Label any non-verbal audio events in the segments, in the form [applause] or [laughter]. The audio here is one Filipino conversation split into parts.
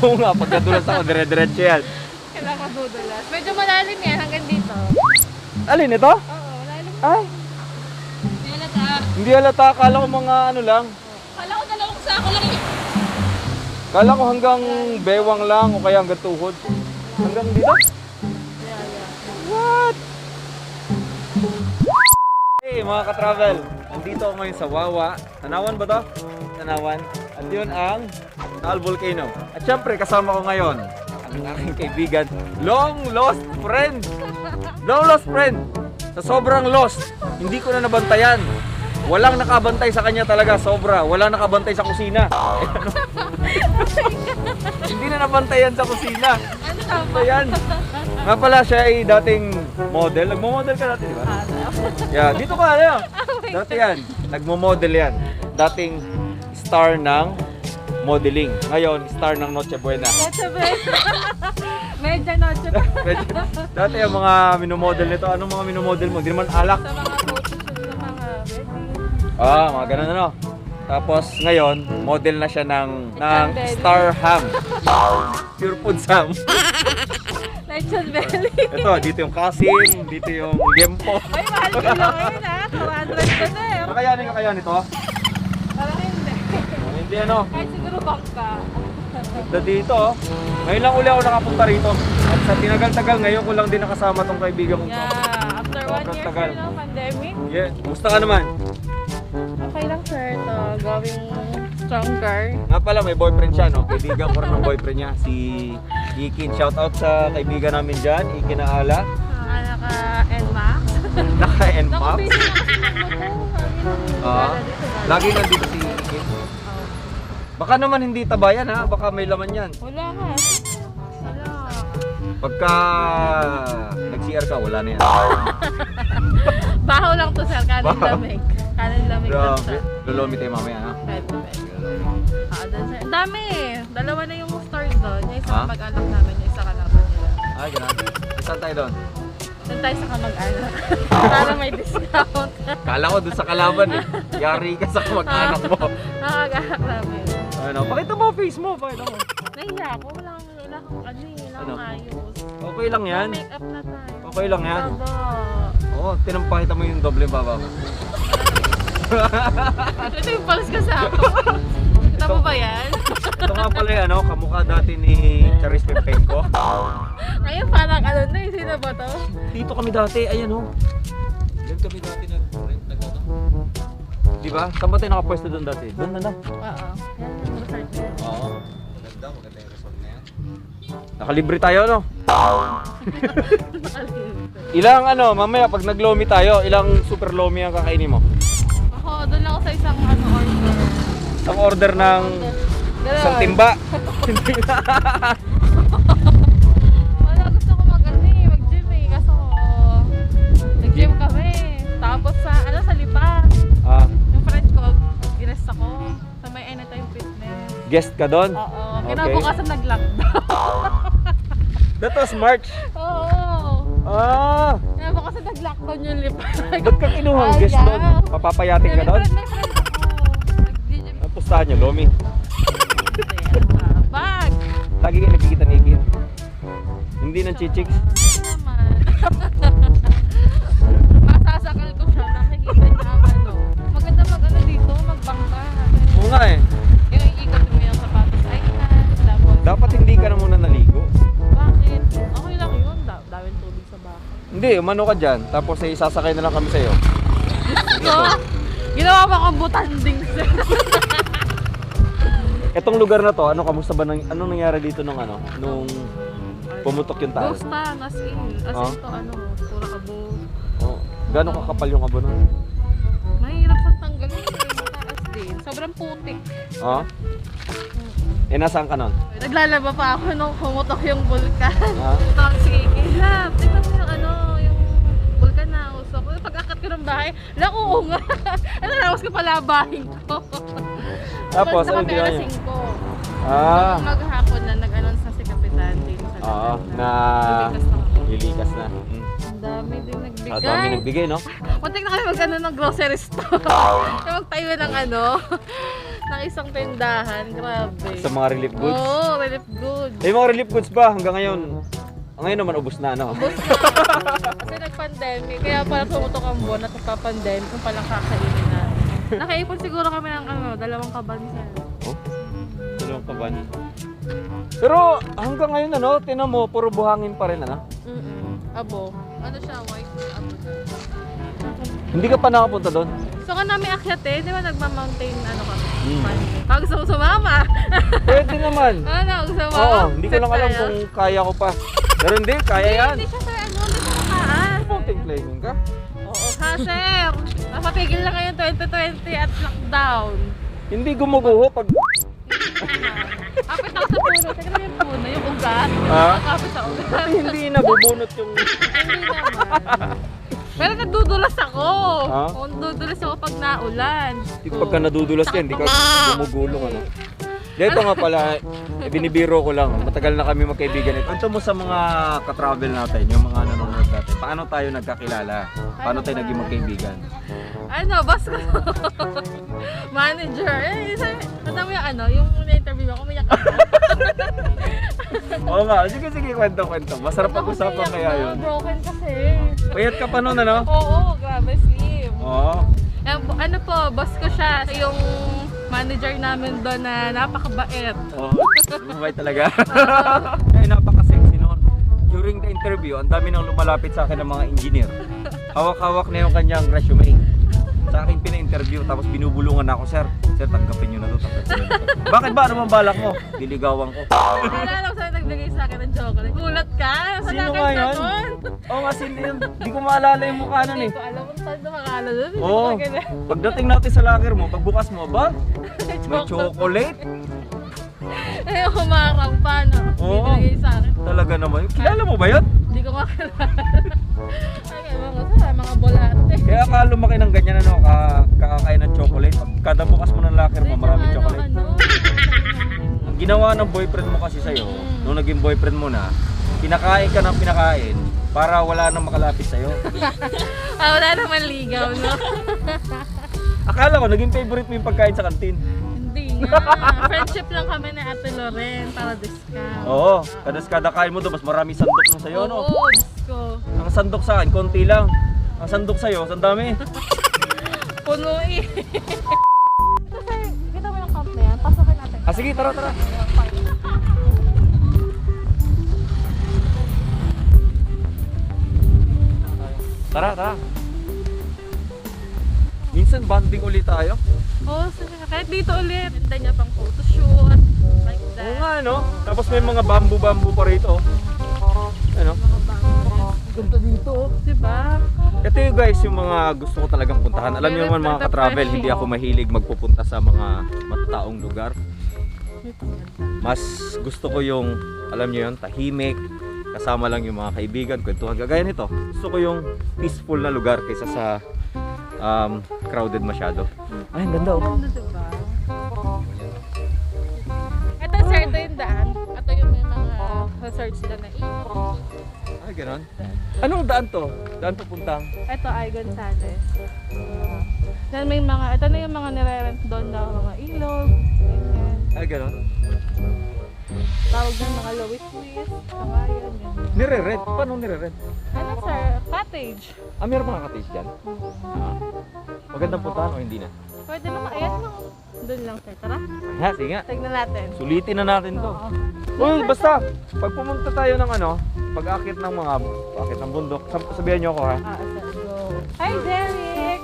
[laughs] Oo nga, pagkadulas ako, dire-diretso yan. Kailangan madudulas. Medyo malalim yan hanggang dito. Alin ito? Oo, malalim. Ay, Hindi halata. hindi halata. Kala ko mga ano lang. Kala ko dalawang sako lang yun. Kala ko hanggang bewang lang o kaya hanggang tuhod. Hanggang dito? Yeah, yeah. What? Hey mga ka-travel, nandito ako ngayon sa Wawa. Tanawan ba to? Tanawan. At yun ang Taal Volcano. At syempre kasama ko ngayon ang aking kaibigan, long lost friend. Long lost friend. Sa sobrang lost, hindi ko na nabantayan. Walang nakabantay sa kanya talaga, sobra. Walang nakabantay sa kusina. [laughs] hindi na nabantayan sa kusina. Ano tama? Ayan. Nga pala siya ay dating model. Nagmo-model ka dati, di ba? Yeah, dito ka ano? [laughs] Dati yan. Nagmo-model yan. Dating star ng modeling. Ngayon, star ng Noche Buena. Noche Buena. [laughs] Medyo noche Buena. Medyo- Dati yung mga minomodel nito, anong mga minomodel mo? Hindi naman alak. Sa mga photoshoot sa mga wedding. Ah, mga ganun ano. Tapos ngayon, model na siya ng, ng. Star Ham. Pure Food Ham. Lechon belly. Ito, dito yung kasim, dito yung gempo. Ay, mahal ka lang ngayon ha. 200 ka na eh. Kakayanin, kakayanin ito. Hindi ano, Kahit siguro bangka. Ganda dito. oh. Ngayon lang uli ako nakapunta rito. At sa tinagal-tagal, ngayon ko lang din nakasama tong kaibigan kong Yeah, after one Sobrang year tagal. sir, no, pandemic. Yeah, musta ka naman? Okay lang sir, ito, going stronger. Nga pala, may boyfriend siya, no? Kaibigan ko rin ng boyfriend niya, si Ikin. Shout out sa kaibigan namin dyan, Ikin na ala. Mga naka NMAX. [laughs] Naka-NMAP. Naku, busy na kasi ng motor. Ah, lagi nandito si Ikin. Baka naman hindi tabayan ha, baka may laman yan. Wala nga. Wala. Pagka nag-CR ka, wala na yan. [laughs] Baho lang to sir, kanin Baho. lamig. Kanin lamig lang Grabe. sir. Lolomi tayo mamaya ha. Pwede, pwede. Ah, doon, sir. Ang dami eh. Dalawa na yung stores doon. Yung isa Ha? kamag-anak namin, yung isa kalaban nila. Ay, ganun. Saan tayo doon? Doon tayo sa kamag-anak. [laughs] Para may discount. Kala ko doon sa kalaban eh. Yari ka sa mag-anak mo. [laughs] Nakag-anak namin. Ano, pakita mo face mo, pakita mo. Nahiya ako. Wala kang, wala kang ano eh. Wala Ano? kang ayos. Okay lang yan. Make up na tayo. Okay lang yan. Baba. Oo, oh, tinampakita mo yung doble baba mo. [laughs] Ito yung palas ka sa ako. Kita mo ba yan? Ito nga pala yung ano, kamukha dati ni Charis Pempenko. Ngayon parang ano na eh. Sino ba to? Dito kami dati, ayan oh. Diyan kami dati nag nag ano. Di ba? Saan ba tayo nakapwesto doon dati? Doon na na. Oo. Na yan. Oo. Maganda, maganda yung resort na yan. Nakalibre tayo, no? [laughs] Ilang ano, mamaya pag naglomi tayo, ilang super lomi ang kakainin mo? Ako, doon ako sa isang ano order. Ang order ng Ganun. isang timba. [laughs] Wala, gusto ko mag ano eh, mag-gym eh. Kaso, nag-gym kami. Tapos sa, ano, sa Lipa. ah, Yung French ko, ginest ako. Sa may Anytime Fitness. Guest ka doon? Oo. Okay. Kinabukasan nag-lockdown. That was March. Oo. Ah, Kinabukasan nag-lockdown yung Lipa. ba't ka kinuhang guest Ayaw. doon? Papapayating ka doon? Ang pustahan nyo, Lomi. Bag! Lagi kayo nagkikita ni Ikin. Hindi ng chichiks. Hindi, umano ka dyan. Tapos ay sasakay na lang kami sa'yo. So, ginawa mo akong butanding sir. Etong [laughs] lugar na to, ano kamusta ba nang anong nangyari dito nung ano, nung pumutok yung taal? Ghost town, as in. As in to ano, pura kabo. Oh, gaano kakapal yung abo nun? Mahirap sa tanggalin eh, mataas din. Sobrang putik. Oh? Eh, nasaan ka nun? Naglalaba pa ako nung pumutok yung vulkan. Ah? Tawag si Ilap, tingnan mo yung ano, yung vulkan na usok. Pag-akat ko ng bahay, ala oo nga. [laughs] ano nawas ko pala bahay ko. Tapos, alas ba yun? 5. Ah, Nung maghapon na nag-announce na si Kapitan dito sa oo, na lilikas na. Mm. Ang dami din nagbigay. Ang dami nagbigay, no? [laughs] Muntik na kami mag ano, ng grocery store. [laughs] Kaya magtayo ng ano, ng isang tindahan. Grabe. Sa mga relief goods. Oo, relief goods. May mga relief goods ba hanggang ngayon? Ah, Ngayon naman ubos na, na. Kasi nag-pandemic, kaya pala tumutok ang buwan at nagpa-pandemic kung palang kakainin na. Nakaipon siguro kami ng ano, dalawang kabansa. Oh? Dalawang kaban. Pero hanggang ngayon, ano, tinan mo, puro buhangin pa rin, ano? Mm Abo. Ano siya, white abo. Hindi ka pa nakapunta doon? So ka namin akyat eh, di ba nagma-mountain ano kami? Hmm. Pag gusto sumama. Pwede naman. [laughs] ano, gusto mo? Oo, hindi ko lang alam kung kaya ko pa. Pero hindi, kaya yan. Hindi siya sa ano, hindi siya makaan. Mountain climbing ka? Oo, ha, sir. Napapigil na ngayon 2020 at lockdown. Hindi gumuguho pag... Kapit ako sa puno. Teka na yung puno, yung ugat. Ah? Kapit sa ugat. Pati hindi nabubunot yung... Hindi naman. Pero nadudulas ako. Ha? Oo, nadudulas ako pag naulan. Hindi pagka nadudulas ka, hindi ka gumugulong ano. Dito nga pala, binibiro ko lang. Matagal na kami magkaibigan. Ito mo sa mga ka-travel natin, yung mga nanonood natin. Paano tayo nagkakilala? Paano tayo naging magkaibigan? Ano, boss ko. [laughs] Manager. Eh, isa, kata mo yung ano, yung na-interview ako, umiyak ako. Oo nga, sige sige, kwento kwento. Masarap pag-usapan Ako kaya umiyak yun. na, Broken kasi. Payat ka pa noon ano? Oo, grabe, slim. Oo. Eh, bu- ano po, boss ko siya. Yung manager namin doon na napakabait. Oo. Mabait talaga. [laughs] Kaya napaka-sexy noon. During the interview, ang dami nang lumalapit sa akin ng mga engineer. Hawak-hawak na yung kanyang resume. Sa akin pina-interview, tapos binubulungan ako, Sir, sir, tanggapin nyo na to, tanggapin nyo na to. [laughs] Bakit ba? Ano bang balak mo? Diligawan ko. Wala lang nagbigay sa akin ng chocolate. Gulat ka? Wala Sino kang nga yun? Oo nga, sino yun? Di ko maalala yung mukha nun Hindi eh. ko alam kung saan nakakala doon. Hindi Oo. ko. Pagdating natin sa locker mo, pagbukas mo, ba? May chocolate? Eh, humarang pa, no? Oo. Binigay sa akin. Talaga naman. Kilala mo ba yun? Hindi ko makilala. Ay, mga sa mga bolante. Kaya ka lumaki ng ganyan ano, ka, kakakain ng chocolate. Kada bukas mo ng locker mo, maraming chocolate. Ano, Ang ginawa ng boyfriend mo kasi sa'yo, nung naging boyfriend mo na, pinakain ka ng pinakain para wala nang makalapit sa'yo. [laughs] ah, wala naman ligaw, no? [laughs] Akala ko, naging favorite mo yung pagkain sa kantin. Hindi nga. [laughs] Friendship lang kami na Ate Loren para discount. Oo, kada kada kain mo doon, mas marami sandok nung sa'yo, no? Oo, Diyos ko. Ang sandok sa akin, konti lang. Ang sandok sa'yo, ang dami. Puno eh. Sige, tara, tara. Tara, tara. Minsan banding ulit tayo. Oo, sige. Kahit dito ulit. Ganda niya pang photoshoot. Like that. Oo nga, no? Tapos may mga bambu-bambu pa rito. oh. Ano? Mga bangos. Ganda dito, oh. Diba? Ito yung guys, yung mga gusto ko talagang puntahan. Alam niyo naman mga ka-travel, hindi ako mahilig magpupunta sa mga matataong lugar. Mas gusto ko yung, alam niyo yun, tahimik, kasama lang yung mga kaibigan, kwentuhan. Gagaya nito, gusto ko yung peaceful na lugar kaysa sa um, crowded masyado. Ay, ang ganda oh. Ano diba? Ito sir, ito yung daan. Ito yung may mga research na ikot. Ay, ganon. Anong daan to? Daan papuntang? Ito ay Gonzales. Uh, then may mga, ito na yung mga nire-rent doon na mga ilog. Ganyan. Ay, ganon. Tawag ng mga Louis. Kawayan. Yan. Nire-rent? Paano nire-rent? Ano sir? Cottage. Ah, meron mga cottage dyan? Ah. Magandang puntahan o hindi na? Pwede naman. Ayan lang. Doon lang sir. Tara. Ha, sige nga. Tignan natin. Sulitin na natin to. Oo. Uy, basta, pag pumunta tayo ng ano, pag-akit ng mga, akit ng bundok, sab- sabihan nyo ako ha. Ah, sir. Go. Hi, Derek!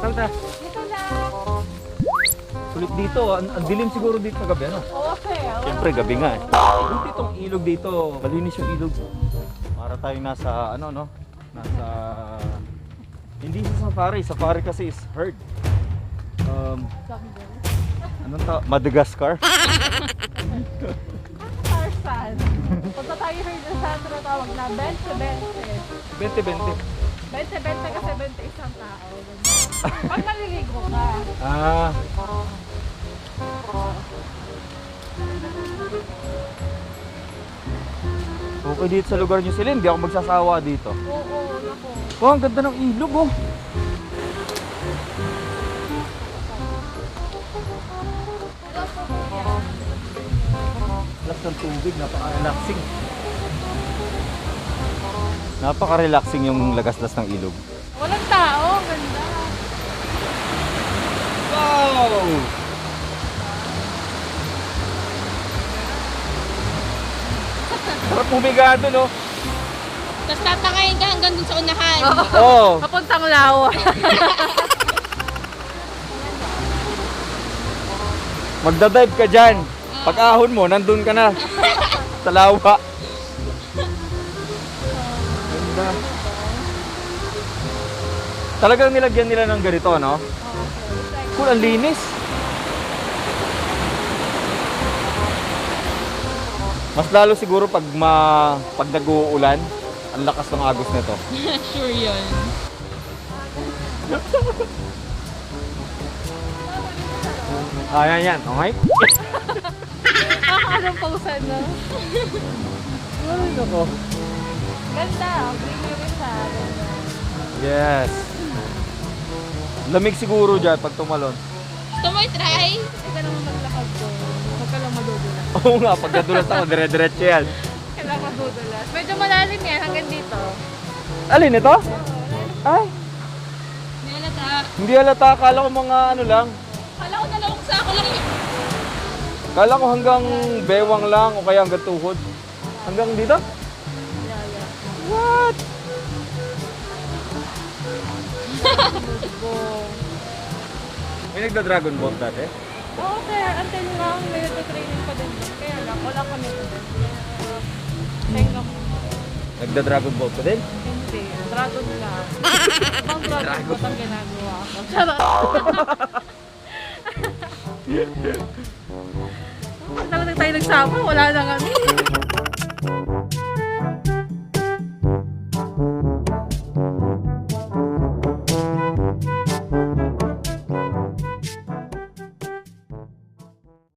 Salta. Dito lang. Sulit dito, ang, ang dilim siguro dito sa gabi, ano? Oo, sir. Siyempre, gabi nga eh. Buti itong ilog dito, malinis yung ilog. Para tayo nasa, ano no? Nasa, hindi sa safari, safari kasi is herd. Um, anong ta? Madagascar? [laughs] Tarzan. Punta tayo sa tinatawag na 20-20. 20-20. 20-20 kasi 20 isang tao. Pag maliligo ka. Ah, Okay dito sa lugar nyo sila, hindi ako magsasawa dito. Oo, oo, naku. Oh, ang ganda ng ilog oh. Lakas ng tubig, napaka-relaxing. Napaka-relaxing yung lagaslas ng ilog. Walang tao, ganda. Wow! Sarap bumigado, no? Tapos tatangayin ka hanggang dun sa unahan. Oo. Oh, Papuntang lawa. magdadive ka dyan. Pag ahon mo, nandun ka na. Sa lawa. Ganda. Talagang nilagyan nila ng ganito, no? Cool, ang linis. Mas lalo siguro pag ma pag nag-uulan, ang lakas ng agos nito. [laughs] sure yun. Ah, yan, yan. Okay? Anong pausan na? Ay, nako. Ganda, greenery siya. Ganda. Yes. Lamig siguro dyan pag tumalon. Gusto mo i-try? Ka naman maglakad ko. Huwag ka lang madudulas. [laughs] Oo nga, pag nadulas ako, dire-diretso yan. Kailangan madudulas. Medyo malalim yan hanggang dito. Alin ito? Ay, Nalata. hindi halata. Akala ko mga ano lang. Kala ko dalawang sako lang. Akala ko hanggang bewang lang o kaya hanggang tuhod. Hanggang dito? What? May nagda-dragon boat dati? Oo, sir. Until now, may nagtatraining pa din. Kaya lang, wala kami din. Tenga mo. Nagda-dragon boat ka din? Hindi. Dragon lang. [laughs] Ibang dragon ko ang ginagawa ko. Charot. [laughs] [laughs] Talagang tayo nagsama, wala na kami.